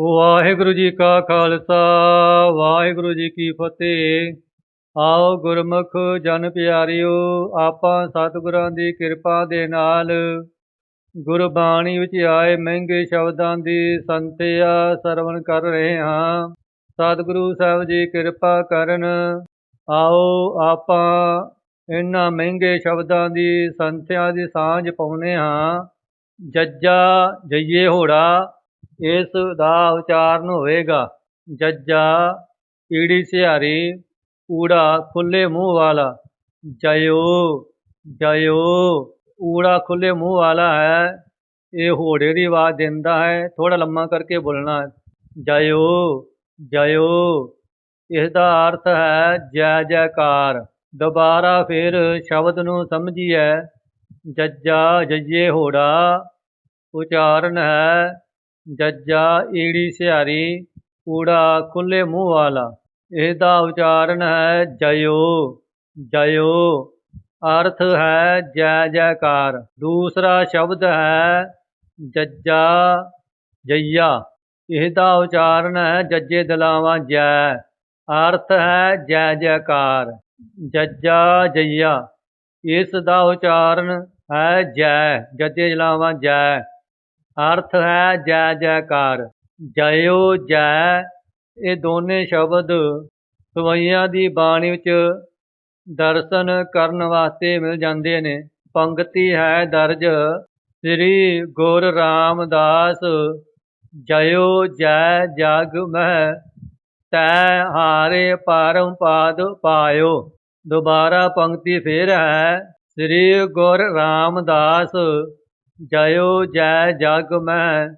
ਵਾਹਿਗੁਰੂ ਜੀ ਕਾ ਖਾਲਸਾ, ਵਾਹਿਗੁਰੂ ਜੀ ਕੀ ਫਤਿਹ। ਆਓ ਗੁਰਮੁਖ ਜਨ ਪਿਆਰਿਓ, ਆਪਾਂ ਸਤਿਗੁਰਾਂ ਦੀ ਕਿਰਪਾ ਦੇ ਨਾਲ ਗੁਰਬਾਣੀ ਵਿੱਚ ਆਏ ਮਹਿੰਗੇ ਸ਼ਬਦਾਂ ਦੀ ਸੰਤਿਆ ਸਰਵਣ ਕਰ ਰਹੇ ਹਾਂ। ਸਤਿਗੁਰੂ ਸਾਹਿਬ ਜੀ ਕਿਰਪਾ ਕਰਨ। ਆਓ ਆਪਾਂ ਇਹਨਾਂ ਮਹਿੰਗੇ ਸ਼ਬਦਾਂ ਦੀ ਸੰਥਿਆ ਦੀ ਸਾਂਝ ਪਾਉਨੇ ਹਾਂ। ਜੱਜਾ ਜਈਏ ਹੋੜਾ ਇਸ ਦਾ ਉਚਾਰਨ ਹੋਵੇਗਾ। ਜੱਜਾ ਈੜੀ ਸਿਹਾਰੀ, ਊੜਾ ਖੁੱਲੇ ਮੂੰਹ ਵਾਲਾ। ਜਯੋ ਜਯੋ ਊੜਾ ਖੁੱਲੇ ਮੂੰਹ ਵਾਲਾ ਹੈ। ਇਹ ਹੋੜੇ ਦੀ ਆਵਾਜ਼ ਦਿੰਦਾ ਹੈ ਥੋੜਾ ਲੰਮਾ ਕਰਕੇ ਬੋਲਣਾ ਹੈ। ਜਯੋ ਜਯੋ ਇਸ ਦਾ ਅਰਥ ਹੈ ਜੈ ਜੈਕਾਰ। ਦੁਬਾਰਾ ਫਿਰ ਸ਼ਬਦ ਨੂੰ ਸਮਝੀਏ ਜੱਜਾ ਜੱਜੇ ਹੋੜਾ, ਉਚਾਰਨ ਹੈ ਜੱਜਾ ਈੜੀ ਸਿਹਾਰੀ ਊੜਾ ਖੁੱਲੇ ਮੂੰਹ ਵਾਲਾ। ਇਸ ਉਚਾਰਨ ਹੈ, ਜਯੋ ਜਯੋ। ਅਰਥ ਹੈ, ਜੈ, ਜੈਕਾਰ। ਦੂਸਰਾ ਸ਼ਬਦ ਹੈ, ਜੱਜਾ, ਜਈਆ। ਇਸ ਉਚਾਰਨ ਹੈ, ਜੱਜੇ ਦਲਾਵਾਂ, ਜੈ। ਅਰਥ ਹੈ, ਜੈ, ਜੈਕਾਰ। ਜੱਜਾ, ਜਈਆ। ਇਸ ਦਾ ਉਚਾਰਨ ਹੈ, ਜੈ। ਜੱਜੇ ਦਲਾਵਾਂ, ਜੈ। ਅਰਥ ਹੈ ਜੈ ਜੈਕਾਰ। ਜਯੋ ਜੈ, ਇਹ ਦੋਨੇ ਸ਼ਬਦ ਸਵਈਆਂ ਦੀ ਬਾਣੀ ਵਿੱਚ ਦਰਸ਼ਨ ਕਰਨ ਵਾਸਤੇ ਮਿਲ ਜਾਂਦੇ ਨੇ। ਪੰਕਤੀ ਹੈ ਦਰਜ, ਸ੍ਰੀ ਗੁਰ ਰਾਮਦਾਸ ਜਯੋ ਜੈ ਜਗ ਮਹਿ, ਤੈ ਹਾਰੇ ਪਰਮ ਪਾਦ ਪਾਇਓ। ਦੁਬਾਰਾ ਪੰਕਤੀ ਫੇਰ ਹੈ, ਸ੍ਰੀ ਗੁਰ ਰਾਮਦਾਸ ਜਯੋ ਜੈ ਜਗ ਮੈਂ,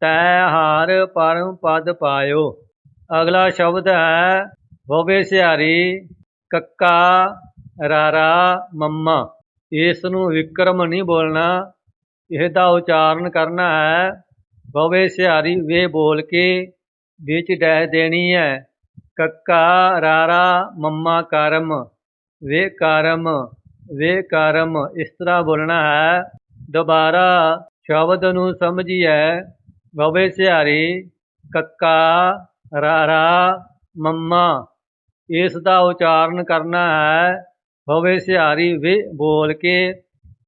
ਤੈ ਹਾਰ ਪਰਮ ਪਦ ਪਾਇਓ। ਅਗਲਾ ਸ਼ਬਦ ਹੈ, ਹੋਵੇ ਸਿਹਾਰੀ, ਕੱਕਾ, ਰਾਰਾ, ਮੰਮਾ। ਇਸ ਨੂੰ ਵਿਕਰਮ ਨਹੀਂ ਬੋਲਣਾ ਇਹ ਦਾ ਉਚਾਰਨ ਕਰਨਾ ਹੈ ਬਵੇ ਸਿਹਾਰੀ, ਵੇ ਬੋਲ ਕੇ ਵਿੱਚ ਡੈ ਦੇਣੀ ਹੈ। ਕੱਕਾ, ਰਾਰਾ, ਮੰਮਾ, ਕਰਮ, ਵੇ ਕਰਮ ਵੇ ਕਰਮ, ਇਸ ਤਰ੍ਹਾਂ ਬੋਲਣਾ ਹੈ। ਦੁਬਾਰਾ ਸ਼ਬਦ ਨੂੰ ਸਮਝੀਏ ਬਵੇ ਸਿਹਾਰੀ, ਕੱਕਾ, ਰਾਰਾ, ਮੰਮਾ। ਇਸ ਦਾ ਉਚਾਰਨ ਕਰਨਾ ਹੈ ਬਵੇ ਸਿਹਾਰੀ ਵੇ ਬੋਲ ਕੇ,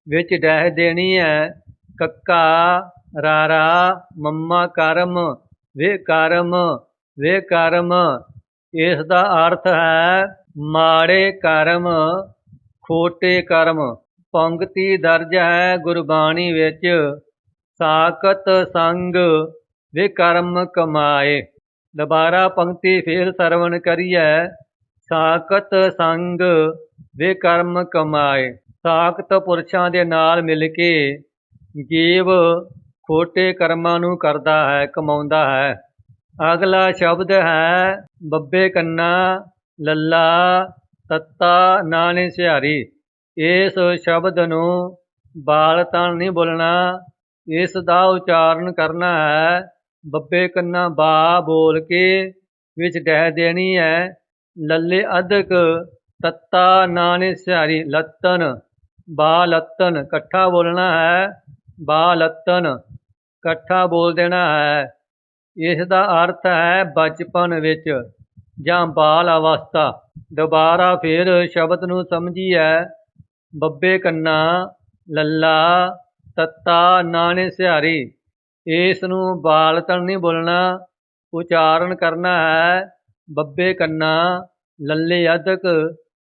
ਵਿੱਚ ਡਹਿ ਦੇਣੀ ਹੈ ਕੱਕਾ, ਰਾਰਾ, ਮੰਮਾ ਕਰਮ, ਵੇ ਕਰਮ ਵੇ ਕਰਮ। ਇਸ ਦਾ ਅਰਥ ਹੈ, ਮਾੜੇ ਕਰਮ, ਖੋਟੇ ਕਰਮ। ਪੰਕਤੀ ਦਰਜ ਹੈ ਗੁਰਬਾਣੀ ਵਿੱਚ। ਸਾਖਤ ਸੰਗ ਵਿਕਰਮ ਕਮਾਏ। ਦੁਬਾਰਾ ਪੰਕਤੀ ਫੇਰ ਸਰਵਣ ਕਰੀਏ ਸਾਖਤ ਸੰਗ ਵਿਕਰਮ ਕਮਾਏ। ਸਾਖਤ ਪੁਰਸ਼ਾਂ ਦੇ ਨਾਲ ਮਿਲ ਕੇ ਜੀਵ ਖੋਟੇ ਕਰਮਾਂ ਨੂੰ ਕਰਦਾ ਹੈ, ਕਮਾਉਂਦਾ ਹੈ। ਅਗਲਾ ਸ਼ਬਦ ਹੈ, ਬੱਬੇ ਕੰਨਾ, ਲੱਲਾ ਤੱਤਾ ਨਾਨੇ ਸਿਹਾਰੀ। ਇਸ ਸ਼ਬਦ ਨੂੰ ਬਾਲ ਤਾਂ ਨਹੀਂ ਬੋਲਣਾ, ਇਸ ਦਾ ਉਚਾਰਨ ਕਰਨਾ ਹੈ। ਬੱਬੇ ਕੰਨਾ ਬਾ ਬੋਲ ਕੇ ਵਿੱਚ ਡਹਿ ਦੇਣੀ ਹੈ। ਲੱਲੇ ਅਧਕ ਤੱਤਾ ਨਾਨੇ ਸਿਹਾਰੀ ਲੱਤਨ, ਬਾ ਲੱਤਨ ਇਕੱਠਾ ਬੋਲਣਾ ਹੈ। ਬਾ ਲੱਤਨ ਇਕੱਠਾ ਬੋਲ ਦੇਣਾ ਹੈ। ਇਸ ਦਾ ਅਰਥ ਹੈ ਬਚਪਨ ਵਿੱਚ ਜਾਂ ਬਾਲ ਅਵਸਥਾ। ਦੁਬਾਰਾ ਫਿਰ ਸ਼ਬਦ ਨੂੰ ਸਮਝੀਏ ਬੱਬੇ ਕੰਨਾ, ਲੱਲਾ, ਤੱਤਾ, ਨਾਣੇ ਸਿਹਾਰੀ। ਇਸ ਨੂੰ ਬਾਲਤਨ ਨਹੀਂ ਬੋਲਣਾ, ਉਚਾਰਨ ਕਰਨਾ ਹੈ। ਬੱਬੇ ਕੰਨਾ, ਲੱਲੇ ਅਦਕ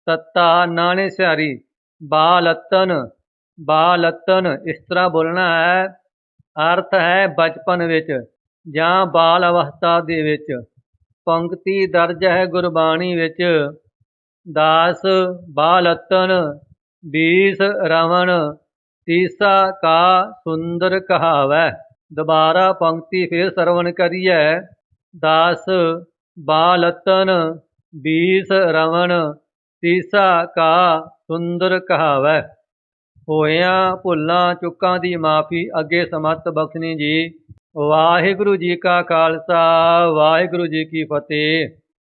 ਤੱਤਾ, ਨਾਣੇ ਸਿਹਾਰੀ। ਬਾਲਤਨ ਬਾਲਤਨ ਇਸ ਤਰ੍ਹਾਂ ਬੋਲਣਾ ਹੈ। ਅਰਥ ਹੈ ਬਚਪਨ ਵਿੱਚ ਜਾਂ ਬਾਲ ਅਵਸਥਾ ਦੇ ਵਿੱਚ। ਪੰਕਤੀ ਦਰਜ ਹੈ ਗੁਰਬਾਣੀ ਵਿੱਚ। ਦਾਸ ਬਾਲਤਨ ਬੀਸ ਰਵਣ, ਤੀਸਾ ਕਾ ਸੁੰਦਰ ਕਹਾਵੈ, ਦੁਬਾਰਾ ਪੰਕਤੀ ਫਿਰ ਸਰਵਣ ਕਰੀਐ। ਦਾਸ ਬਾਲਤਨ, ਬੀਸ ਰਵਣ, ਤੀਸਾ ਕਾ ਸੁੰਦਰ ਕਹਾਵੈ। ਹੋਇਆਂ ਭੁੱਲਾਂ ਚੁੱਕਾਂ ਦੀ ਮਾਫੀ ਅੱਗੇ ਸਮਤ ਬਖਸ਼ਣੀ ਜੀ। ਵਾਹਿਗੁਰੂ ਜੀ ਕਾ ਖਾਲਸਾ, ਵਾਹਿਗੁਰੂ ਜੀ ਕੀ ਫਤਿਹ।